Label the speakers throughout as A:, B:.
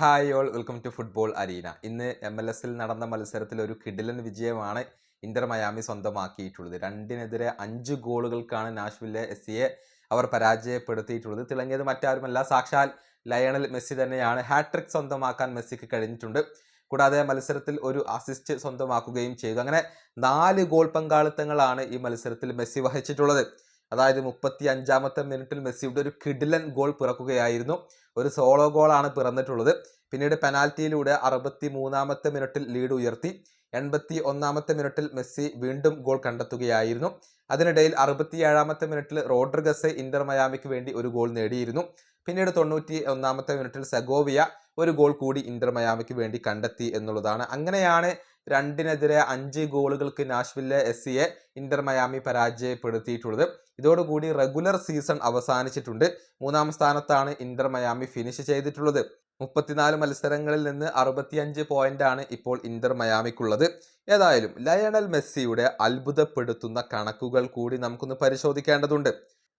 A: Hi all welcome to football arena ഇന്ന് M L എസിൽ നടന്ന മത്സരത്തിൽ ഒരു കിഡിലൻ വിജയമാണ് ഇന്റർ മയാമി സ്വന്തമാക്കിയിട്ടുള്ളത്. രണ്ടിനെതിരെ അഞ്ച് ഗോളുകൾക്കാണ് നാഷ്വില്ലെ എസ് സിയെ അവർ പരാജയപ്പെടുത്തിയിട്ടുള്ളത്. തിളങ്ങിയത് മറ്റാരുമല്ല സാക്ഷാൽ ലയണൽ മെസ്സി തന്നെയാണ്. ഹാട്രിക് സ്വന്തമാക്കാൻ മെസ്സിക്ക് കഴിഞ്ഞിട്ടുണ്ട്. കൂടാതെ മത്സരത്തിൽ ഒരു അസിസ്റ്റ് സ്വന്തമാക്കുകയും ചെയ്തു. അങ്ങനെ നാല് ഗോൾ പങ്കാളിത്തങ്ങളാണ് ഈ മത്സരത്തിൽ മെസ്സി വഹിച്ചിട്ടുള്ളത്. അതായത് മുപ്പത്തി അഞ്ചാമത്തെ മിനിറ്റിൽ മെസ്സിയുടെ ഒരു കിഡിലൻ ഗോൾ പിറക്കുകയായിരുന്നു. ഒരു സോളോ ഗോളാണ് പിറന്നിട്ടുള്ളത്. പിന്നീട് പെനാൽറ്റിയിലൂടെ അറുപത്തി മൂന്നാമത്തെ മിനിറ്റിൽ ലീഡ് ഉയർത്തി. എൺപത്തി ഒന്നാമത്തെ മിനിറ്റിൽ മെസ്സി വീണ്ടും ഗോൾ കണ്ടെത്തുകയായിരുന്നു. അതിനിടയിൽ അറുപത്തിയേഴാമത്തെ മിനിറ്റിൽ റോഡ്രിഗസ് ഇന്റർ മയാമിക്ക് വേണ്ടി ഒരു ഗോൾ നേടിയിരുന്നു. പിന്നീട് തൊണ്ണൂറ്റി ഒന്നാമത്തെ മിനിറ്റിൽ സഗോവിയ ഒരു ഗോൾ കൂടി ഇന്റർ മയാമിക്ക് വേണ്ടി കണ്ടെത്തി എന്നുള്ളതാണ്. അങ്ങനെയാണ് രണ്ടിനെതിരെ അഞ്ച് ഗോളുകൾക്ക് നാഷ്വില്ലെ എസ് സിയെ ഇന്റർ മയാമി പരാജയപ്പെടുത്തിയിട്ടുള്ളത്. ഇതോടുകൂടി റെഗുലർ സീസൺ അവസാനിച്ചിട്ടുണ്ട്. മൂന്നാം സ്ഥാനത്താണ് ഇന്റർ മയാമി ഫിനിഷ് ചെയ്തിട്ടുള്ളത്. മുപ്പത്തിനാല് മത്സരങ്ങളിൽ നിന്ന് അറുപത്തിയഞ്ച് പോയിന്റാണ് ഇപ്പോൾ ഇന്റർ മയാമിക്കുള്ളത്. ഏതായാലും ലയണൽ മെസ്സിയുടെ അത്ഭുതപ്പെടുത്തുന്ന കണക്കുകൾ കൂടി നമുക്കൊന്ന് പരിശോധിക്കേണ്ടതുണ്ട്.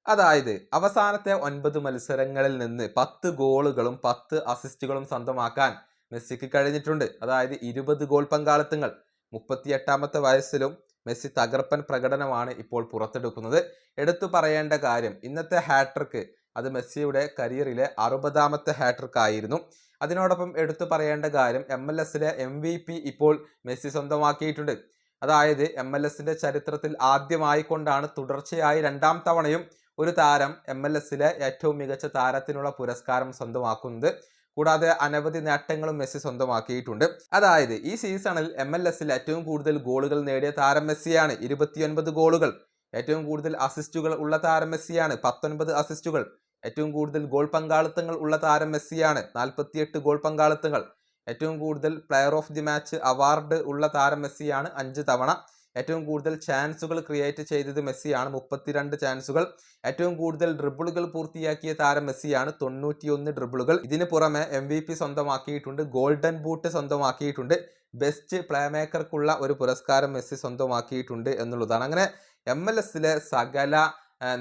A: അതായത് അവസാനത്തെ ഒൻപത് മത്സരങ്ങളിൽ നിന്ന് പത്ത് ഗോളുകളും പത്ത് അസിസ്റ്റുകളും സ്വന്തമാക്കാൻ മെസ്സിക്ക് കഴിഞ്ഞിട്ടുണ്ട്. അതായത് ഇരുപത് ഗോൾ പങ്കാളിത്തങ്ങൾ. മുപ്പത്തിയെട്ടാമത്തെ വയസ്സിലും മെസ്സി തകർപ്പൻ പ്രകടനമാണ് ഇപ്പോൾ പുറത്തെടുക്കുന്നത്. എടുത്തു പറയേണ്ട കാര്യം ഇന്നത്തെ ഹാട്രിക്ക് അത് മെസ്സിയുടെ കരിയറിലെ അറുപതാമത്തെ ഹാട്രിക് ആയിരുന്നു. അതിനോടൊപ്പം എടുത്തു പറയേണ്ട കാര്യം എം എൽ എസിലെ എം വി പി ഇപ്പോൾ മെസ്സി സ്വന്തമാക്കിയിട്ടുണ്ട്. അതായത് എം എൽ എസിന്റെ ചരിത്രത്തിൽ ആദ്യമായി കൊണ്ടാണ് തുടർച്ചയായി രണ്ടാം തവണയും ഒരു താരം എം എൽ എസിലെ ഏറ്റവും മികച്ച താരത്തിനുള്ള പുരസ്കാരം സ്വന്തമാക്കുന്നത്. കൂടാതെ അനവധി നേട്ടങ്ങളും മെസ്സി സ്വന്തമാക്കിയിട്ടുണ്ട്. അതായത് ഈ സീസണിൽ എം എൽ എസിൽ ഏറ്റവും കൂടുതൽ ഗോളുകൾ നേടിയ താരം മെസ്സിയാണ്. ഇരുപത്തിയൊൻപത് ഗോളുകൾ. ഏറ്റവും കൂടുതൽ അസിസ്റ്റുകൾ ഉള്ള താരം മെസ്സിയാണ്. പത്തൊൻപത് അസിസ്റ്റുകൾ. ഏറ്റവും കൂടുതൽ ഗോൾ പങ്കാളിത്തങ്ങൾ ഉള്ള താരം മെസ്സിയാണ്. നാൽപ്പത്തിയെട്ട് ഗോൾ പങ്കാളിത്തങ്ങൾ. ഏറ്റവും കൂടുതൽ player of the match award ഉള്ള താരം മെസ്സിയാണ് അഞ്ച് തവണ. ഏറ്റവും കൂടുതൽ ചാൻസുകൾ ക്രിയേറ്റ് ചെയ്തത് മെസ്സിയാണ് മുപ്പത്തിരണ്ട് ചാൻസുകൾ ഏറ്റവും കൂടുതൽ ഡ്രിബിളുകൾ പൂർത്തിയാക്കിയ താരം മെസ്സിയാണ് തൊണ്ണൂറ്റിയൊന്ന് ഡ്രിബിളുകൾ ഇതിന് പുറമെ എം വി പി സ്വന്തമാക്കിയിട്ടുണ്ട് ഗോൾഡൻ ബൂട്ട് സ്വന്തമാക്കിയിട്ടുണ്ട് ബെസ്റ്റ് പ്ലേ മേക്കർക്കുള്ള ഒരു പുരസ്കാരം മെസ്സി സ്വന്തമാക്കിയിട്ടുണ്ട് എന്നുള്ളതാണ്. അങ്ങനെ എം എൽ എസിലെ സകല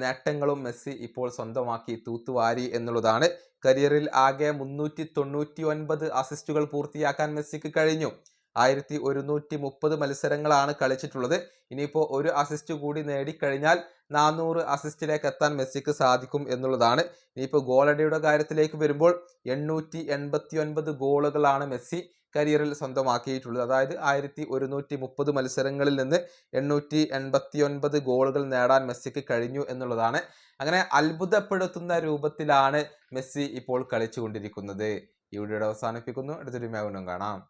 A: നേട്ടങ്ങളും മെസ്സി ഇപ്പോൾ സ്വന്തമാക്കി തൂത്തുവാരി എന്നുള്ളതാണ്. കരിയറിൽ ആകെ മുന്നൂറ്റി തൊണ്ണൂറ്റി ഒൻപത് അസിസ്റ്റുകൾ പൂർത്തിയാക്കാൻ മെസ്സിക്ക് കഴിഞ്ഞു. ആയിരത്തി ഒരുന്നൂറ്റി മുപ്പത് മത്സരങ്ങളാണ് കളിച്ചിട്ടുള്ളത്. ഇനിയിപ്പോൾ ഒരു അസിസ്റ്റ് കൂടി നേടിക്കഴിഞ്ഞാൽ നാനൂറ് അസിസ്റ്റിലേക്ക് എത്താൻ മെസ്സിക്ക് സാധിക്കും എന്നുള്ളതാണ്. ഇനിയിപ്പോൾ ഗോളടിയുടെ കാര്യത്തിലേക്ക് വരുമ്പോൾ എണ്ണൂറ്റി എൺപത്തി ഒൻപത് ഗോളുകളാണ് മെസ്സി. കരിയറിൽ സ്വന്തമാക്കിയിട്ടുള്ളത് അതായത് ആയിരത്തി ഒരുന്നൂറ്റി മുപ്പത് മത്സരങ്ങളിൽ നിന്ന് എണ്ണൂറ്റി എൺപത്തി ഒൻപത് ഗോളുകൾ നേടാൻ മെസ്സിക്ക് കഴിഞ്ഞു എന്നുള്ളതാണ്. അങ്ങനെ അത്ഭുതപ്പെടുത്തുന്ന രൂപത്തിലാണ് മെസ്സി ഇപ്പോൾ കളിച്ചുകൊണ്ടിരിക്കുന്നത്. ഈ അവസാനിപ്പിക്കുന്നു. അടുത്തൊരു മേവനം കാണാം.